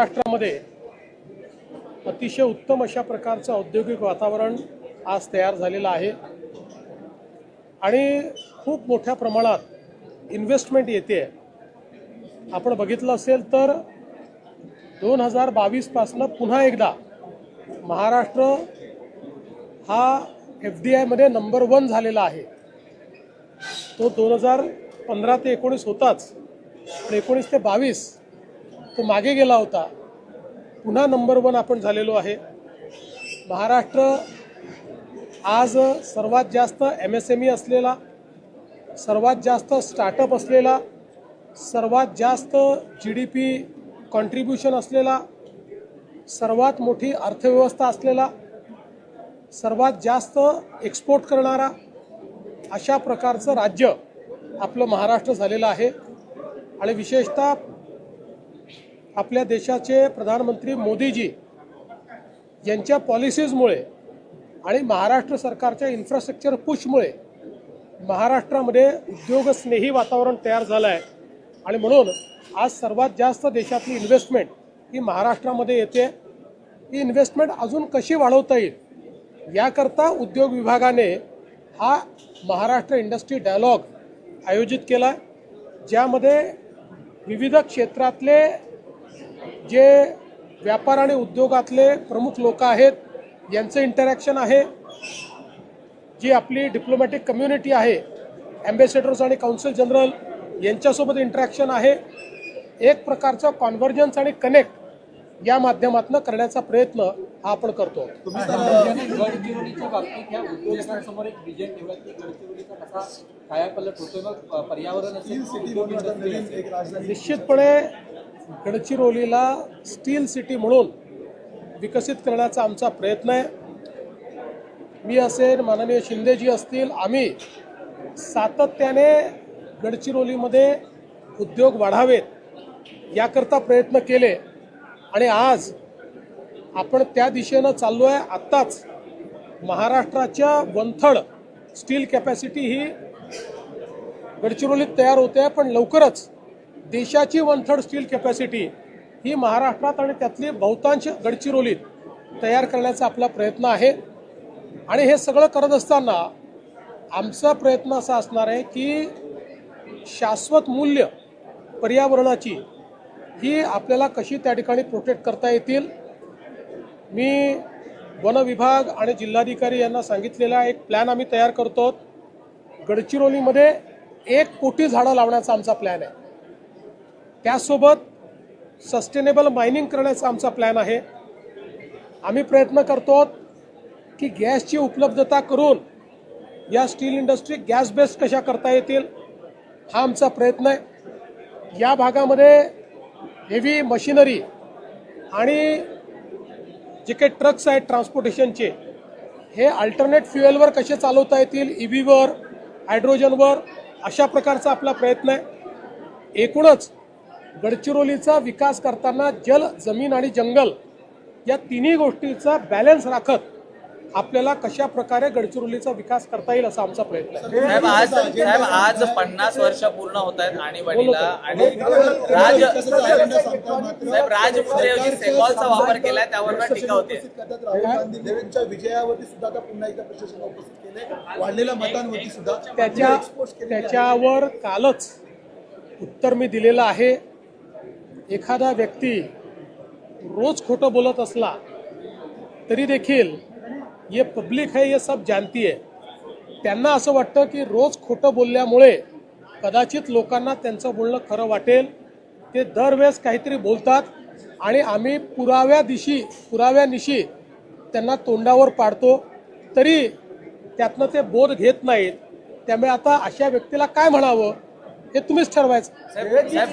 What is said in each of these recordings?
महाराष्ट्रामध्ये अतिशय उत्तम अशा प्रकारचं औद्योगिक वातावरण आज तयार झालेलं आहे. आणि खूप मोठ्या प्रमाणात इन्व्हेस्टमेंट येते. आपण बघितलं असेल तर दोन हजार बावीसपासनं पुन्हा एकदा महाराष्ट्र हा एफ डी आयमध्ये नंबर वन झालेला आहे. तो दोन हजार पंधरा ते एकोणीस होताच. पण एकोणीस ते बावीस तो मागे गेला होता. पुन्हा नंबर वन आपण झालेलो आहे. महाराष्ट्र आज सर्वात जास्त एम एस एम ई असलेला सर्वात जास्त स्टार्टअप असलेला सर्वात जास्त जी डी पी कॉन्ट्रीब्युशन असलेला सर्वात मोठी अर्थव्यवस्था असलेला सर्वात जास्त एक्सपोर्ट करणारा अशा प्रकारचं राज्य आपलं महाराष्ट्र झालेलं आहे. आणि विशेषतः आपल्या देशाचे प्रधानमंत्री मोदीजी यांच्या पॉलिसीजमुळे आणि महाराष्ट्र सरकारच्या इन्फ्रास्ट्रक्चर पुशमुळे महाराष्ट्रामध्ये उद्योगस्नेही वातावरण तयार झालं आहे. आणि म्हणून आज सर्वात जास्त देशातली इन्व्हेस्टमेंट ही महाराष्ट्रामध्ये येते. ही इन्व्हेस्टमेंट अजून कशी वाढवता येईल याकरता उद्योग विभागाने हा महाराष्ट्र इंडस्ट्री डायलॉग आयोजित केला आहे ज्यामध्ये विविध क्षेत्रातले जे व्यापार आणि उद्योगातले प्रमुख लोक आहेत यांचं इंटरॅक्शन आहे. जी आपली डिप्लोमॅटिक कम्युनिटी आहे ॲम्बेसेडर्स आणि काउन्सिल जनरल यांच्यासोबत इंटरॅक्शन आहे. एक प्रकारचं कॉन्व्हर्जन्स आणि कनेक्ट या माध्यमातून करण्याचा प्रयत्न हा आपण करतो. निश्चितपणे गडचिरोलीला स्टील सिटी म्हणून विकसित करण्याचा आमचा प्रयत्न आहे. मी असेल माननीय शिंदेजी असतील आम्ही सातत्याने गडचिरोलीमध्ये उद्योग वाढावेत याकरता प्रयत्न केले. आणि आज आपण त्या दिशेनं चाललो आहे आत्ताच महाराष्ट्राच्या वनथड स्टील कॅपॅसिटी ही गडचिरोलीत तयार होते आहे पण लवकरच देशाची वन थर्ड स्टील कॅपॅसिटी ही महाराष्ट्रात आणि त्यातली बहुतांश गडचिरोलीत तयार करण्याचा आपला प्रयत्न आहे. आणि हे सगळं करत असताना आमचा प्रयत्न असा असणार आहे की शाश्वत मूल्य पर्यावरणाची ही आपल्याला कशी त्या ठिकाणी प्रोटेक्ट करता येतील? मी वन विभाग आणि जिल्हाधिकारी यांना सांगितलेला एक प्लॅन आम्ही तयार करतो. गडचिरोलीमध्ये एक कोटी झाडं लावण्याचा आमचा प्लॅन आहे. त्यासोबत सस्टेनेबल मायनिंग करण्याचा आमचा प्लॅन आहे. आम्ही प्रयत्न करतो की गॅसची उपलब्धता करून या स्टील इंडस्ट्री गॅस बेस्ड कशा करता येतील हा आमचा प्रयत्न आहे. या भागामध्ये हेवी मशिनरी आणि जे काही ट्रक्स आहेत ट्रान्सपोर्टेशनचे हे अल्टरनेट फ्युएलवर कसे चालवता येतील ई व्हीवर हायड्रोजनवर अशा प्रकारचा आपला प्रयत्न आहे. एकूणच गडचिरोलीचा विकास करताना जल जमीन आणि जंगल या तिन्ही गोष्टीचा बॅलन्स राखत आपल्याला कशा प्रकारे गडचिरोलीचा विकास करता येईल असा आमचा प्रयत्न आहे. साहेब आज साहेब आज पन्नास वर्ष पूर्ण होत आहेत आणीबाणीला आणि राज साहेब सेकॉलचा वापर केलाय त्यावर टीका होते देवेंच्या विजयावरती सुद्धा आता पुन्हा एकदा प्रशासन उपस्थित केले वाढलेल्या मतांवरती सुद्धा त्याच्या. त्याच्यावर कालच उत्तर मी दिलेलं आहे. एखादा व्यक्ती रोज खोटं बोलत असला तरी देखील ये पब्लिक है ये सब जानती आहे त्यांना असं वाटतं की रोज खोटं बोलल्यामुळे कदाचित लोकांना त्यांचं बोलणं खरं वाटेल. ते दरवेळेस काहीतरी बोलतात आणि आम्ही पुराव्या दिशी पुराव्यानिशी त्यांना तोंडावर पाडतो. तरी त्यातनं ते बोध घेत नाहीत. त्यामुळे आता अशा व्यक्तीला काय म्हणावं? हे तुम्हीच ठरवायचं.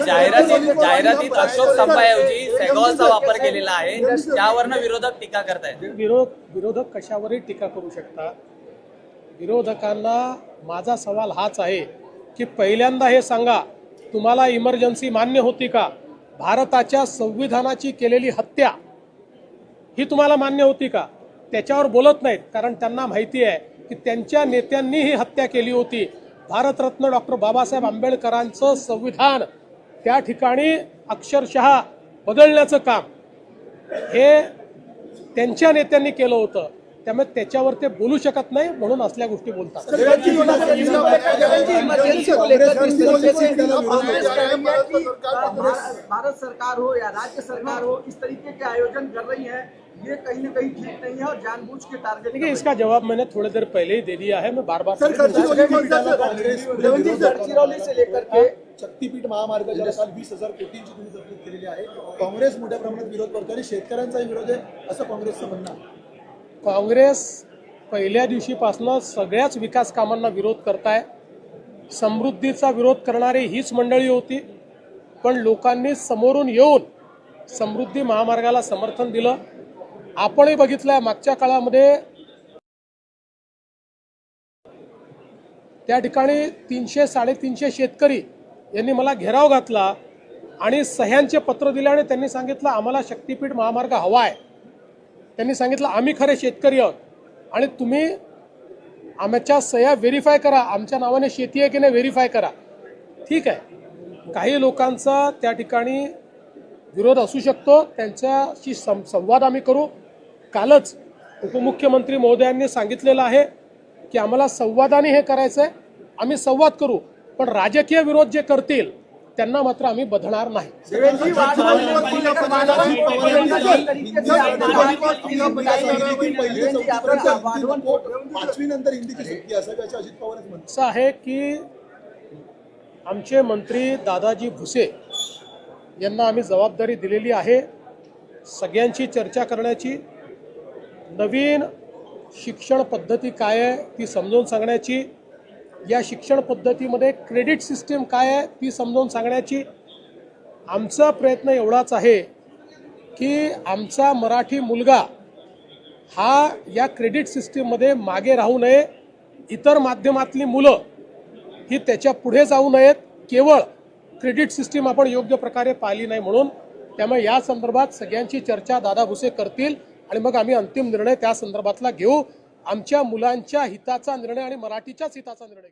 जाहिरातीत जाहिरातीत अशोक स्तंभाऐवजी सेगॉलचा वापर केलेला आहे त्यावरनं विरोधक टीका करतायत. विरोध विरोधक कशावरही टीका करू शकतात विरोधकांना माझा सवाल हाच आहे की पहिल्यांदा हे सांगा तुम्हाला इमर्जन्सी मान्य होती का? भारताच्या संविधानाची केलेली हत्या ही तुम्हाला मान्य होती का? त्याच्यावर बोलत नाहीत कारण त्यांना माहिती आहे की त्यांच्या नेत्यांनी ही हत्या केली होती. भारतरत्न डॉक्टर बाबासाहेब आंबेडकरांचं संविधान त्या ठिकाणी अक्षरशः बदलण्याचं काम हे त्यांच्या नेत्यांनी केलं होतं. त्यामुळे त्याच्यावर ते बोलू शकत नाही म्हणून असल्या गोष्टी बोलतात. भारत सरकार हो या राज्य सरकार हो इस तरीके के आयोजन कर रही है। ये कहीं ना कहीं ठीक नहीं है और जानबूझ के टारगेट देखिए इसका जवाब मैंने थोड़ी देर पहले ही दे दिया है मैं बार बार काँग्रेस गडचिरोली से लेकर के शक्तीपीठ महामार्गाच्या काल वीस हजार कोटींची तुम्ही तरतूद केलेली आहे. काँग्रेस मोठ्या प्रमाणात विरोध करतो आणि शेतकऱ्यांचाही विरोध आहे. असं काँग्रेसचं म्हणणं आहे. काँग्रेस पहिल्या दिवशीपासून सगळ्याच विकास कामांना विरोध करताय. समृद्धीचा विरोध करणारी हीच मंडळी होती. पण लोकांनी समोरून येऊन समृद्धी महामार्गाला समर्थन दिलं. आपणही बघितलंय मागच्या काळामध्ये त्या ठिकाणी तीनशे साडेतीनशे शेतकरी यांनी मला घेराव घातला आणि सह्यांचे पत्र दिले आणि त्यांनी सांगितलं आम्हाला शक्तीपीठ महामार्ग हवा आहे त्यांनी सांगितलं आम्ही खरे शेतकरी आहोत आणि तुम्ही आमच्या सह्या व्हेरीफाय करा. आमच्या नावाने शेती आहे की नाही व्हेरीफाय करा. ठीक आहे. काही लोकांचा त्या ठिकाणी विरोध असू शकतो. त्यांच्याशी सं संवाद आम्ही करू. कालच उपमुख्यमंत्री महोदयांनी सांगितलेलं आहे की आम्हाला संवादाने हे करायचं आहे आम्ही संवाद करू. पण राजकीय विरोध जे करतील त्यांना मात्र आम्ही बधणार नाही. असं आहे की आमचे मंत्री दादाजी भुसे यांना आम्ही जबाबदारी दिलेली आहे. सगळ्यांची चर्चा करण्याची. नवीन शिक्षण पद्धती काय आहे ती समजावून सांगण्याची. या शिक्षण पद्धतीमध्ये क्रेडिट सिस्टीम काय आहे ती समजावून सांगण्याची आमचा प्रयत्न एवढाच आहे की आमचा मराठी मुलगा हा या क्रेडिट सिस्टीममध्ये मागे राहू नये. इतर माध्यमातली मुलं ही त्याच्या पुढे जाऊ नयेत. केवळ क्रेडिट सिस्टीम आपण योग्य प्रकारे पाहिली नाही म्हणून. त्यामुळे या संदर्भात सगळ्यांची चर्चा दादा भुसे करतील आणि मग आम्ही अंतिम निर्णय त्या संदर्भातला घेऊ. आमच्या मुलांच्या हिताचा निर्णय आणि मराठीच्याच हिताचा निर्णय